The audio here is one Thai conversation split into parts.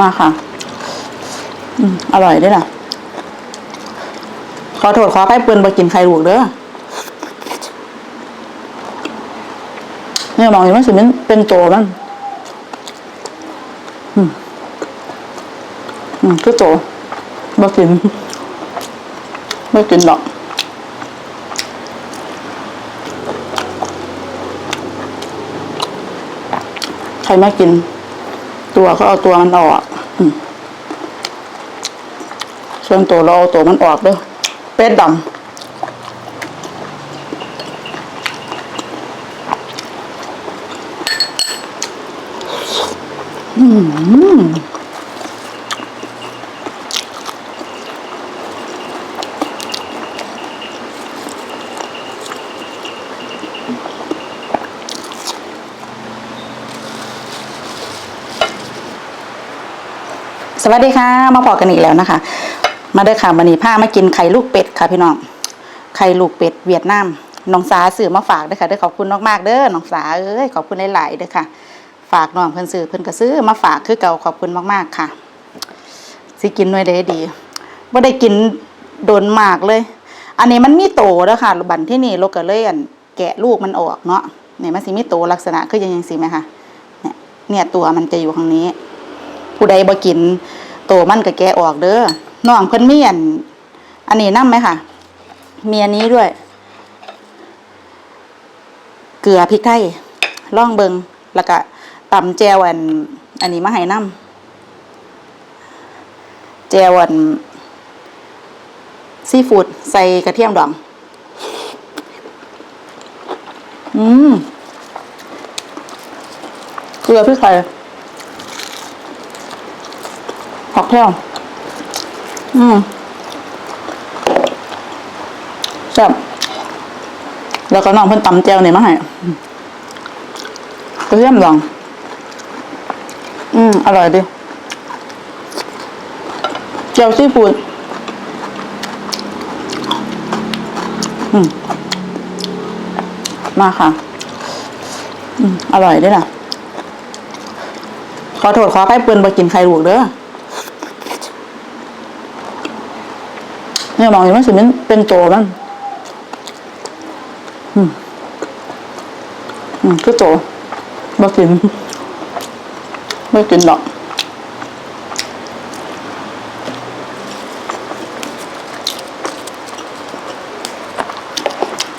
มาค่ะ อืมอร่อยด้วยล่ะ ขอโทษขอให้เปืนไปกินไข่ลูกเด้อเนี่ยมองเห็นว่าสิมันเป็นโตมันอืม อืมคือโตบ่กินบ่กินดอก ใครไม่กิน ตัวก็เอาตัวมันออกอส่วนตัวเราเอาตัวมันออกเด้อเป็ดดำอืม วัสดีค่ะ มาพอกันอีกแล้วนะคะ มาเด้อค่ะวันนี้พามากินไข่ลูกเป็ดค่ะพี่น้อง ไข่ลูกเป็ดเวียดนามน้องสาซื้อมาฝากเด้อค่ะเด้อขอบคุณมากๆเด้อน้องสาเอ้ยขอบคุณหลายๆเด้อค่ะ ฝากน้องเพิ่นซื้อเพิ่นก็ซื้อมาฝากคือเก่าขอบคุณมากๆค่ะสิกินหน่วยได้ดีบ่ได้กินโดนมากเลย อันนี้มันมีโตเด้อค่ะบันที่นี่เราก็เลยอั่นแกะลูกมันออกเนาะเนี่ยมันสิมีโตลักษณะคือยังจังซี่ไหมคะเนี่ยเนี่ยตัวมันจะอยู่ข้างนี้ ผู้ใดบ่กินโตมันก็แกะออกเด้อน้องเพิ่นเมีอันอันนี้นำไหมค่ะมีอันนี้ด้วย เกลือพริกไทยล่องเบิงแล้วก็ตำแจวอัน อันนี้มาให้นำแจวอันซีฟู้ดใส่กระเทียมดอง อืม เกลือพริกไทย ผักแท้วอืมแซ่บแล้วก็น้องเพิ่นตำแจวนี่ยมาให้กระเทียมดอง อืม อร่อยดีแจวซีฟู้ดอืม มาค่ะ อืม อร่อยด้วยล่ะ ขอโทษขอให้เปืนไปกินไข่ลูกเด้อ เนี่ยมองเห็นว่าสิมันเป็นโตมันอืมอืมคือโตบ่กินไม่กินดอก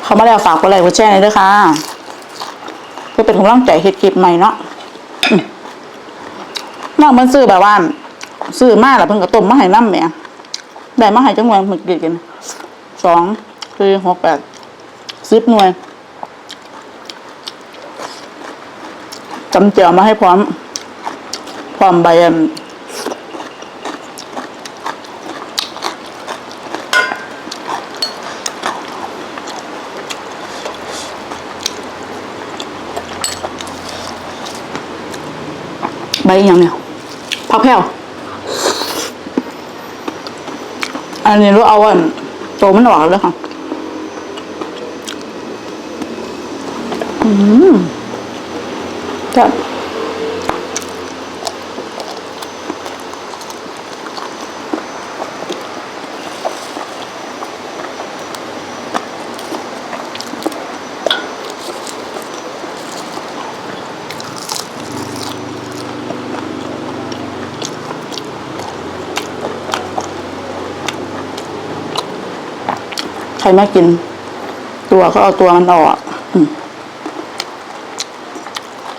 เขามาแล้วฝากกดไลค์กดแชร์หน่อยด้วยค่ะเพื่อเป็นกำลังใจเฮ็ดคลิปใหม่เนาะอืมน้องมันซื้อแบบว่าซื้อมากแล้วเพิ่งก็ต้มมาให้น้ำแม่ ได้มาให้จังหวะมึกกี่กันสองคือหกแปดสิบหน่วยจำเจียวมาให้พร้อม พร้อมใบใบอย่างเนี่ยผักแพรว อันนี้รู้เอาอันโตมันออกแล้วค่ะ อืมจัด รไม่กิน ตัวก็เอาตัวมันออก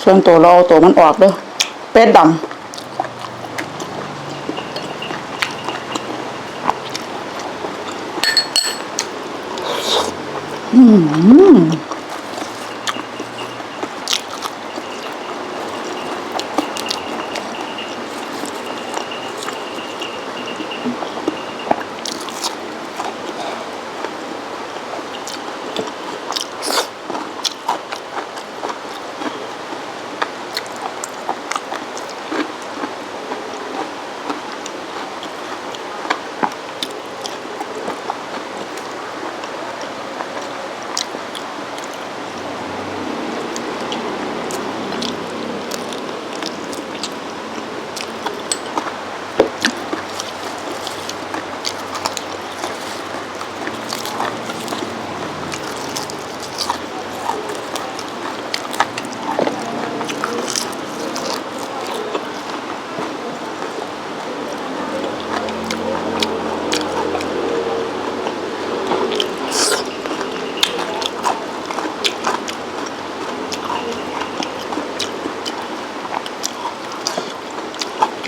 ส่วนตัวเราเอาตัวมันออกเด้อเป็ดดำอืม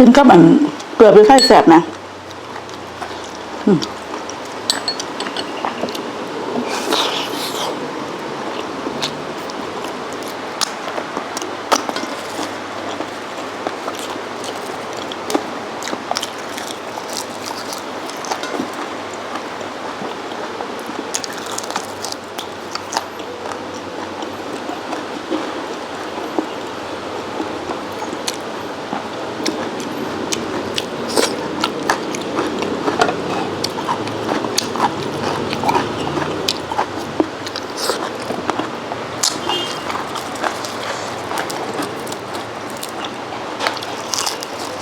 กินกับอันเกลือเป็นไข่แสบนะ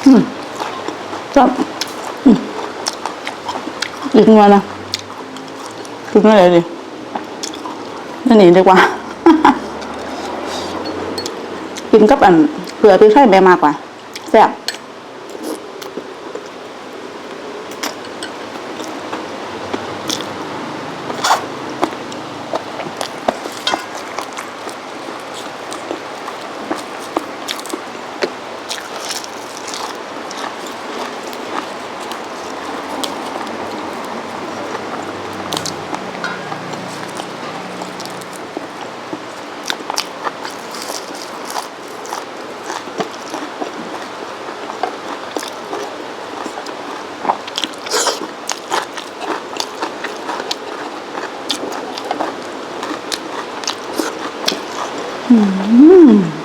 อืมจับอืมอีกงวนนะกินอะไรดินี่หนีดีกว่า กินกับอันเกลือพริกไทยแม่มากกว่าแซ่บ แ